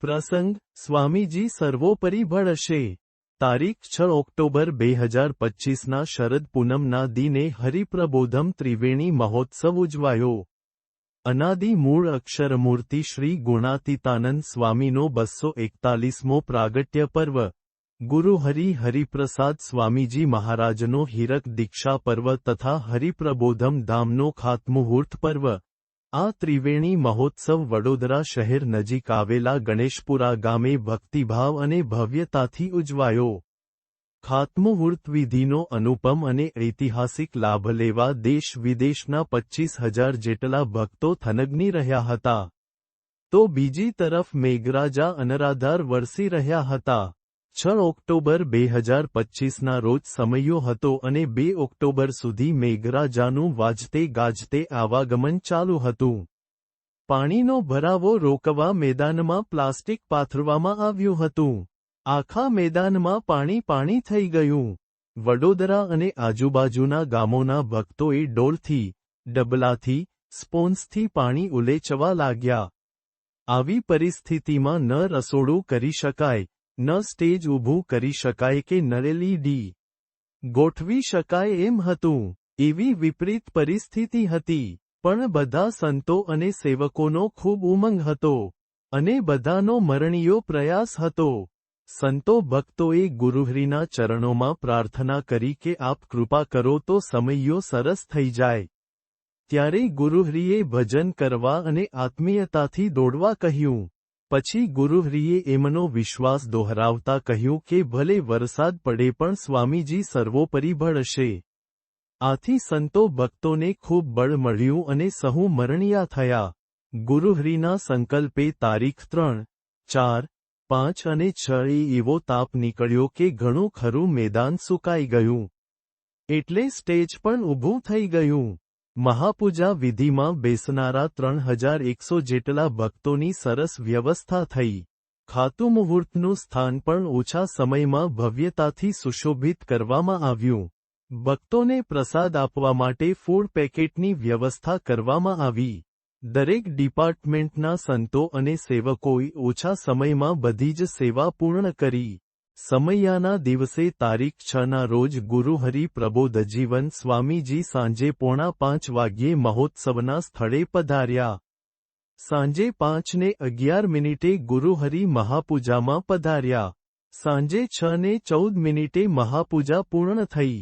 પ્રસંગ, સ્વામીજી સર્વોપરી ભળશે તારીખ છ ઓક્ટોબર બે હજાર પચ્ચીસના શરદ પૂનમના દિને હરિપ્રબોધમ ત્રિવેણી મહોત્સવ ઉજવાયો. અનાદિ મૂળ અક્ષરમૂર્તિ શ્રી ગુણાતીતાનંદ સ્વામીનો બસો એકતાલીસમો પ્રાગટ્ય પર્વ. ગુરુ હરિ હરિપ્રસાદ સ્વામીજી મહારાજનો હીરક દીક્ષા પર્વ તથા હરિપ્રબોધમ ધામનો ખાતમુહૂર્ત પર્વ. આ ત્રિવેણી મહોત્સવ વડોદરા શહેર નજીક આવેલા ગણેશપુરા ગામે ભક્તિભાવ અને ભવ્યતાથી ઉજવાયો. ખાતમુહૂર્ત વિધિનો અનુપમ અને ઐતિહાસિક લાભ લેવા દેશ વિદેશના પચ્ચીસ હજાર જેટલા ભક્તો થનગની રહ્યા હતા. તો બીજી તરફ મેઘરાજા અનરાધાર વરસી રહ્યા હતા. છ ઓક્ટોબર બે હજાર પચ્ચીસના રોજ સમયો હતો અને બે ઓક્ટોબર સુધી મેઘરાજાનું વાજતે ગાજતે આવાગમન ચાલુ હતું. પાણીનો ભરાવો રોકવા મેદાનમાં પ્લાસ્ટિક પાથરવામાં આવ્યું હતું. આખા મેદાનમાં પાણી પાણી થઈ ગયું. વડોદરા અને આજુબાજુના ગામોના ભક્તોએ ડોલથી, ડબલાથી સ્પોન્સથી પાણી ઉલેચવા લાગ્યા. આવી પરિસ્થિતિમાં ન રસોડું કરી શકાય ન સ્ટેજ ઊભું કરી શકાય કે નરેલી ડી. ગોઠવી શકાય એમ હતું. એવી વિપરીત પરિસ્થિતિ હતી. પણ બધા સંતો અને સેવકોનો ખૂબ ઉમંગ હતો. અને બધાનો મરણીયો પ્રયાસ હતો. સંતો ભક્તોએ ગુરુહરિના ચરણોમાં પ્રાર્થના કરી કે આપ કૃપા કરો તો સમયો સરસ થઈ જાય. ત્યારે ગુરુહરિએ ભજન કરવા અને આત્મીયતાથી દોડવા કહ્યું. પછી ગુરુહરિએ એમનો વિશ્વાસ દોહરાવતા કહ્યું કે ભલે વરસાદ પડે પણ સ્વામીજી સર્વોપરી ભળશે આથી સંતો ભક્તોને ખૂબ બળ મળ્યું અને સહુ મરણિયા થયા. ગુરુહરિના સંકલ્પે તારીખ ત્રણ, ચાર, પાંચ અને છ એ એવો તાપ નીકળ્યો કે ઘણું ખરું મેદાન સુકાઈ ગયું. એટલે સ્ટેજ પણ ઊભું થઈ ગયું. મહાપૂજા વિધિમાં બેસનારા ત્રણ હજાર એકસો જેટલા ભક્તોની સરસ વ્યવસ્થા થઈ. ખાતુ મુહૂર્તનું સ્થાન પણ ઓછા સમયમાં ભવ્યતાથી સુશોભિત કરવામાં આવ્યું. ભક્તોને પ્રસાદ આપવા માટે ફૂડ પેકેટની વ્યવસ્થા કરવામાં આવી. દરેક ડિપાર્ટમેન્ટના સંતો અને સેવકોએ ઓછા સમયમાં બધી જ સેવા પૂર્ણ કરી. સમૈયાના દિવસે તારીખ છના રોજ ગુરુહરિ પ્રબોધજીવન સ્વામીજી સાંજે પોણા પાંચ વાગ્યે મહોત્સવના સ્થળે પધાર્યા સાંજે પાંચને અગિયાર મિનિટે ગુરુહરિ મહાપૂજામાં પધાર્યા સાંજે છ ને ચૌદ મિનિટે મહાપૂજા પૂર્ણ થઈ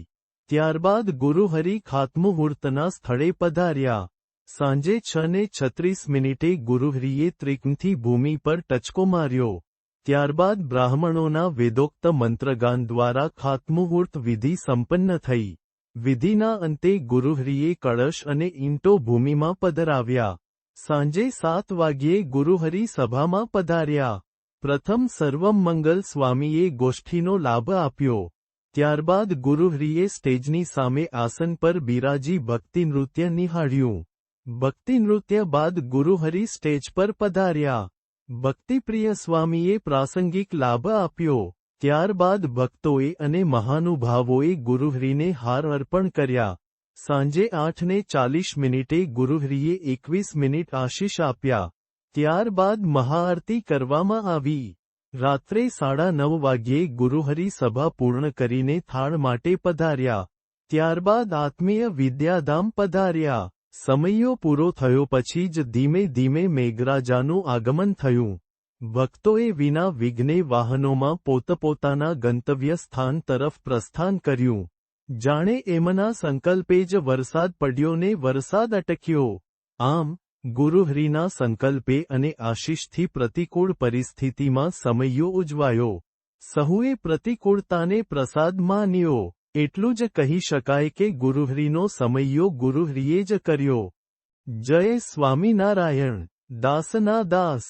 ત્યારબાદ ગુરુહરિ ખાતમુહૂર્તના સ્થળે પધાર્યા સાંજે છ ને છત્રીસ મિનિટે ગુરુહરિએ ત્રિકમથી ભૂમિ પર ટચકો માર્યો ત્યારબાદ બ્રાહ્મણોના વેદોક્ત મંત્રગાન દ્વારા ખાતમુહૂર્ત વિધિ સંપન્ન થઈ. વિધિના અંતે ગુરુહરિએ કળશ અને ઈંટો ભૂમિમાં પધરાવ્યા. સાંજે સાત વાગ્યે ગુરુહરિ સભામાં પધાર્યા. પ્રથમ સર્વમ મંગલ સ્વામીએ ગોષ્ઠીનો લાભ આપ્યો. ત્યારબાદ ગુરુહરિએ સ્ટેજની સામે આસન પર બિરાજી ભક્તિ નૃત્ય નિહાળ્યું. ભક્તિ નૃત્ય બાદ ગુરુહરિ સ્ટેજ પર પધાર્યા. ભક્તિપ્રિય સ્વામીએ પ્રાસંગિક લાભ આપ્યો. ત્યારબાદ ભક્તોએ અને મહાનુભાવોએ ગુરુહરીને હાર અર્પણ કર્યા. સાંજે આઠને ચાલીસ મિનિટે ગુરુહરીએ એકવીસ મિનિટ આશીષ આપ્યા. ત્યારબાદ મહાઆરતી કરવામાં આવી. રાત્રે સાડા નવ વાગ્યે ગુરુહરી સભા પૂર્ણ કરીને થાળ માટે પધાર્યા. ત્યારબાદ આત્મીય વિદ્યાધામ પધાર્યા. સમયો પૂરો થયો પછી જ ધીમે ધીમે મેઘરાજાનું આગમન થયું. ભક્તોએ વિના વિઘ્ને વાહનોમાં પોતપોતાના ગંતવ્ય સ્થાન તરફ પ્રસ્થાન કર્યું. જાણે એમના સંકલ્પે જ વરસાદ પડ્યો ને વરસાદ અટક્યો. આમ, ગુરુહરિના સંકલ્પે અને આશીષથી પ્રતિકૂળ પરિસ્થિતિમાં સમયો ઉજવાયો. સહુએ પ્રતિકૂળતાને પ્રસાદ માન્યો. એટલું જ કહી શકાય કે ગુરુહરીનો સમયો ગુરુહરીએ જ કર્યો. જય સ્વામિનારાયણ. દાસના દાસ.